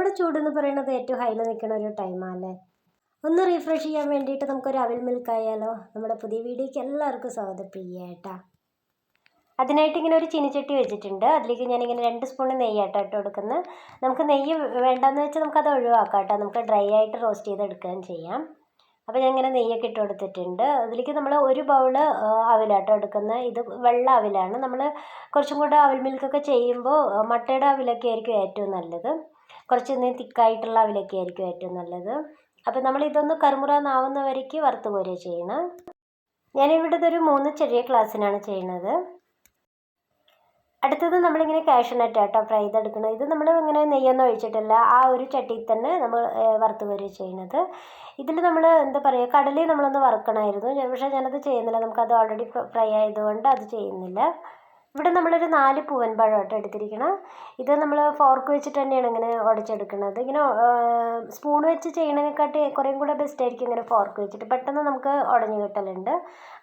നമ്മുടെ ചൂടെന്ന് പറയുന്നത് ഏറ്റവും ഹൈല നിൽക്കുന്ന ഒരു ടൈമാണല്ലേ ഒന്ന് റീഫ്രഷ് ചെയ്യാൻ വേണ്ടിയിട്ട് നമുക്കൊരു അവിൽ മിൽക്ക് ആയാലോ? നമ്മുടെ പുതിയ വീഡിയോയ്ക്ക് എല്ലാവർക്കും സ്വാഗതം. പ്രിയേട്ടാ അതിനായിട്ട് ഇങ്ങനെ ഒരു ചീനിച്ചട്ടി വെച്ചിട്ടുണ്ട്. അതിലേക്ക് ഞാനിങ്ങനെ രണ്ട് സ്പൂൺ നെയ്യാട്ടോ ഇട്ട് കൊടുക്കുന്നത് നമുക്ക് നെയ്യ് വേണ്ടെന്ന് വെച്ചാൽ നമുക്കത് ഒഴിവാക്കാം കേട്ടോ നമുക്ക് ഡ്രൈ ആയിട്ട് റോസ്റ്റ് ചെയ്തെടുക്കുകയും ചെയ്യാം. അപ്പോൾ ഞാൻ ഇങ്ങനെ നെയ്യൊക്കെ ഇട്ട് കൊടുത്തിട്ടുണ്ട്. അതിലേക്ക് നമ്മൾ ഒരു ബൗൾ അവിലാട്ടോ എടുക്കുന്നത് ഇത് വെള്ള അവിലാണ്. നമ്മൾ കുറച്ചും കൂടെ അവിൽ മിൽക്കൊക്കെ ചെയ്യുമ്പോൾ മട്ടയുടെ അവിലൊക്കെ ആയിരിക്കും ഏറ്റവും നല്ലത്. കുറച്ച് തിക്കായിട്ടുള്ള അവിലൊക്കെ ആയിരിക്കും ഏറ്റവും നല്ലത്. അപ്പോൾ നമ്മൾ ഇതൊന്ന് കറുമുറാന്നാവുന്ന വരയ്ക്ക് വറുത്ത് പോരുക ചെയ്യണം. ഞാനിവിടെ ഒരു മൂന്ന് ചെറിയ ക്ലാസ്സിനാണ് ചെയ്യുന്നത്. അടുത്തത് നമ്മളിങ്ങനെ കാഷ്യൂനട്ട് കേട്ടോ ഫ്രൈ ചെയ്തെടുക്കുന്നത് ഇത് നമ്മൾ ഇങ്ങനെ നെയ്യൊന്നും ഒഴിച്ചിട്ടില്ല ആ ഒരു ചട്ടിയിൽ തന്നെ നമ്മൾ വറുത്ത് വരിക ചെയ്യുന്നത്. ഇതിൽ നമ്മൾ എന്താ പറയുക കടലയും നമ്മളൊന്ന് വറുക്കണമായിരുന്നു. പക്ഷേ ഞാനത് ചെയ്യുന്നില്ല. നമുക്കത് ഓൾറെഡി ഫ്രൈ ആയതുകൊണ്ട് അത് ചെയ്യുന്നില്ല. ഇവിടെ നമ്മളൊരു നാല് പൂവൻ പഴമായിട്ട് എടുത്തിരിക്കണം ഇത് നമ്മൾ ഫോർക്ക് വെച്ചിട്ട് തന്നെയാണ് ഇങ്ങനെ ഉടച്ചെടുക്കുന്നത് ഇങ്ങനെ സ്പൂൺ വെച്ച് ചെയ്യണതിനെക്കാട്ടി കുറേയും കൂടെ ബെസ്റ്റ് ആയിരിക്കും ഇങ്ങനെ ഫോർക്ക് വെച്ചിട്ട്. പെട്ടെന്ന് നമുക്ക് ഉടഞ്ഞു കിട്ടലുണ്ട്.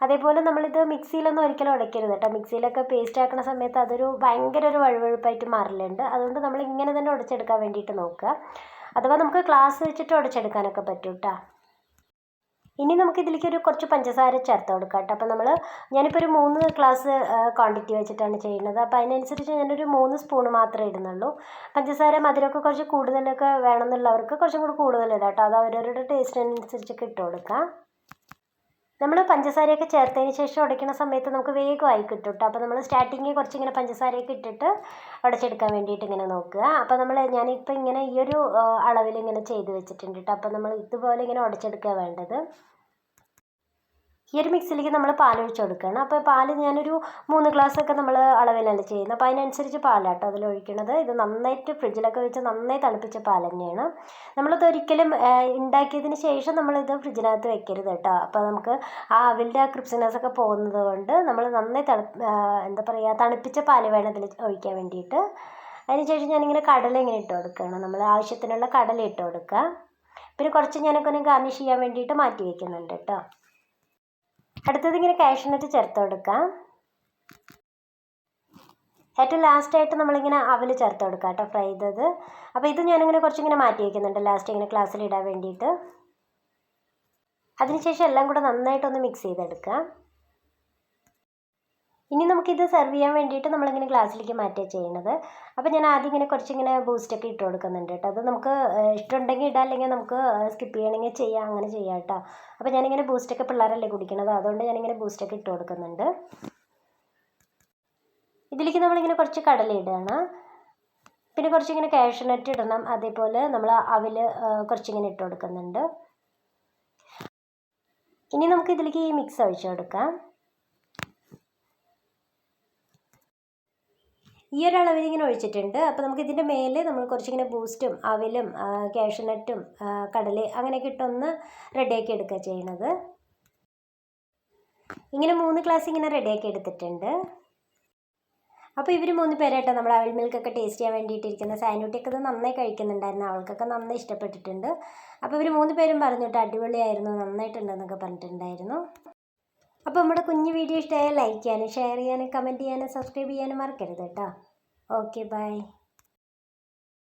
അതേപോലെ നമ്മളിത് മിക്സിയിലൊന്നും ഒരിക്കലും ഉടയ്ക്കരുത് കേട്ടോ. മിക്സിയിലൊക്കെ പേസ്റ്റ് ആക്കുന്ന സമയത്ത് അതൊരു ഭയങ്കര ഒരു വഴുവഴുപ്പായിട്ട് മാറലുണ്ട്. അതുകൊണ്ട് നമ്മൾ ഇങ്ങനെ തന്നെ ഉടച്ചെടുക്കാൻ വേണ്ടിയിട്ട് നോക്കുക. അഥവാ നമുക്ക് ഗ്ലാസ് വെച്ചിട്ട് ഉടച്ചെടുക്കാനൊക്കെ പറ്റും കേട്ടോ ഇനി നമുക്ക് ഇതിലേക്ക് ഒരു കുറച്ച് പഞ്ചസാര ചേർത്ത് കൊടുക്കാം കേട്ടോ. അപ്പോൾ നമ്മൾ ഞാനിപ്പോൾ ഒരു മൂന്ന് ഗ്ലാസ് ക്വാണ്ടിറ്റി വെച്ചിട്ടാണ് ചെയ്യുന്നത്. അപ്പോൾ അതിനനുസരിച്ച് ഞാനൊരു മൂന്ന് സ്പൂൺ മാത്രമേ ഇടുന്നുള്ളൂ. പഞ്ചസാര മധുരമൊക്കെ കുറച്ച് കൂടുതലൊക്കെ വേണമെന്നുള്ളവർക്ക് കുറച്ചും കൂടി കൂടുതൽ ഇടാം കേട്ടോ. അത് അവരവരുടെ ടേസ്റ്റിനനുസരിച്ചൊക്കെ ഇട്ട് കൊടുക്കാം. നമ്മൾ പഞ്ചസാരയൊക്കെ ചേർത്തതിന് ശേഷം ഉടയ്ക്കുന്ന സമയത്ത് നമുക്ക് വേഗമായി കിട്ടും കേട്ടോ അപ്പോൾ നമ്മൾ സ്റ്റാർട്ടിങ്ങിൽ കുറച്ചിങ്ങനെ പഞ്ചസാരയൊക്കെ ഇട്ടിട്ട് ഉടച്ചെടുക്കാൻ വേണ്ടിയിട്ട് ഇങ്ങനെ നോക്കുക. അപ്പോൾ നമ്മൾ ഞാനിപ്പോൾ ഇങ്ങനെ ഈ ഒരു അളവിൽ ഇങ്ങനെ ചെയ്ത് വെച്ചിട്ടുണ്ട് കേട്ടോ അപ്പോൾ നമ്മൾ ഇതുപോലെ ഇങ്ങനെ ഉടച്ചെടുക്കുക വേണ്ടത്. ഈ ഒരു മിക്സിലേക്ക് നമ്മൾ പാൽ ഒഴിച്ച് കൊടുക്കണം അപ്പോൾ പാൽ ഞാനൊരു മൂന്ന് ഗ്ലാസ്സൊക്കെ നമ്മൾ അളവിലല്ല ചെയ്യുന്നത്. അപ്പോൾ അതിനനുസരിച്ച് പാലാട്ടോ അതിൽ ഒഴിക്കണത്. ഇത് നന്നായിട്ട് ഫ്രിഡ്ജിലൊക്കെ വെച്ച് നന്നായി തണുപ്പിച്ച പാൽ തന്നെയാണ്. നമ്മളിത് ഒരിക്കലും ഉണ്ടാക്കിയതിന് ശേഷം നമ്മളിത് ഫ്രിഡ്ജിനകത്ത് വെക്കരുത് കേട്ടോ. അപ്പോൾ നമുക്ക് ആ അവിലിന്റെ ആ ക്രിപ്സിനെസ് ഒക്കെ പോകുന്നത് കൊണ്ട് നമ്മൾ നന്നായി തണു എന്താ പറയുക തണുപ്പിച്ച പാൽ വേണം ഇതിൽ ഒഴിക്കാൻ വേണ്ടിയിട്ട്. അതിനുശേഷം ഞാനിങ്ങനെ കടല ഇങ്ങനെ ഇട്ട് കൊടുക്കുകയാണ്. നമ്മൾ ആവശ്യത്തിനുള്ള കടല ഇട്ട് കൊടുക്കുക. പിന്നെ കുറച്ച് ഞാനൊക്കെ ഒന്ന് ഗാർണിഷ് ചെയ്യാൻ വേണ്ടിയിട്ട് മാറ്റി വയ്ക്കുന്നുണ്ട് കേട്ടോ. അടുത്തത് ഇങ്ങനെ കാഷ്നട്ട് ചേർത്ത് കൊടുക്കാം. ഏറ്റവും ലാസ്റ്റായിട്ട് നമ്മളിങ്ങനെ അവൽ ചേർത്ത് കൊടുക്കാം കേട്ടോ ഫ്രൈ ചെയ്തത്. അപ്പോൾ ഇത് ഞാനിങ്ങനെ കുറച്ചിങ്ങനെ മാറ്റി വയ്ക്കുന്നുണ്ട് ലാസ്റ്റ് ഇങ്ങനെ ക്ലാസ്സിൽ ഇടാൻ വേണ്ടിയിട്ട്. അതിനുശേഷം എല്ലാം കൂടെ നന്നായിട്ടൊന്ന് മിക്സ് ചെയ്തെടുക്കാം. ഇനി നമുക്കിത് സെർവ് ചെയ്യാൻ വേണ്ടിയിട്ട് നമ്മളിങ്ങനെ ഗ്ലാസ്സിലേക്ക് മാറ്റുക ചെയ്യണത്. അപ്പോൾ ഞാൻ ആദ്യം ഇങ്ങനെ കുറച്ചിങ്ങനെ ബൂസ്റ്റൊക്കെ ഇട്ട് കൊടുക്കുന്നുണ്ട് കേട്ടോ. അത് നമുക്ക് ഇഷ്ടമുണ്ടെങ്കിൽ ഇടാം അല്ലെങ്കിൽ നമുക്ക് സ്കിപ്പ് ചെയ്യണമെങ്കിൽ ചെയ്യാം അങ്ങനെ ചെയ്യാം കേട്ടോ. അപ്പോൾ ഞാനിങ്ങനെ ബൂസ്റ്റൊക്കെ പിള്ളേരല്ലേ കുടിക്കണത് അതുകൊണ്ട് ഞാനിങ്ങനെ ബൂസ്റ്റൊക്കെ ഇട്ട് കൊടുക്കുന്നുണ്ട്. ഇതിലേക്ക് നമ്മളിങ്ങനെ കുറച്ച് കടല ഇടുകയാണ് പിന്നെ കുറച്ചിങ്ങനെ കാഷ്യൂനട്ട് ഇടണം. അതേപോലെ നമ്മൾ അവിൽ കുറച്ചിങ്ങനെ ഇട്ട് കൊടുക്കുന്നുണ്ട്. ഇനി നമുക്ക് ഇതിലേക്ക് ഈ മിക്സ് ഒഴിച്ചു കൊടുക്കാം. ഈ ഒരു അളവിൽ ഇങ്ങനെ ഒഴിച്ചിട്ടുണ്ട്. അപ്പോൾ നമുക്ക് ഇതിന്റെ മേലെ നമ്മൾ കുറച്ചിങ്ങനെ ബൂസ്റ്റും അവിലും കാഷ്യൂനട്ടും കടല അങ്ങനെയൊക്കെ ഇട്ടൊന്ന് റെഡിയാക്കി എടുക്കുക ചെയ്യണത്. ഇങ്ങനെ മൂന്ന് ഗ്ലാസ് ഇങ്ങനെ റെഡിയാക്കി എടുത്തിട്ടുണ്ട്. അപ്പോൾ ഇവർ മൂന്ന് പേരായിട്ടോ നമ്മൾ അവൽ മിൽക്കൊക്കെ ടേസ്റ്റ് ചെയ്യാൻ വേണ്ടിയിട്ടിരിക്കുന്ന. സാനുട്ടിയൊക്കെ ഇത് നന്നായി കഴിക്കുന്നുണ്ടായിരുന്നു. അവൾക്കൊക്കെ നന്നായി ഇഷ്ടപ്പെട്ടിട്ടുണ്ട്. അപ്പോൾ ഇവർ മൂന്ന് പേരും പറഞ്ഞിട്ട് അടിപൊളിയായിരുന്നു നന്നായിട്ടുണ്ടെന്നൊക്കെ പറഞ്ഞിട്ടുണ്ടായിരുന്നു. അപ്പോൾ നമ്മുടെ കുഞ്ഞു വീഡിയോ ഇഷ്ടമായാൽ ലൈക്ക് ചെയ്യാനും ഷെയർ ചെയ്യാനും കമന്റ് ചെയ്യാനും സബ്സ്ക്രൈബ് ചെയ്യാനും മറക്കരുത് കേട്ടോ. Okay bye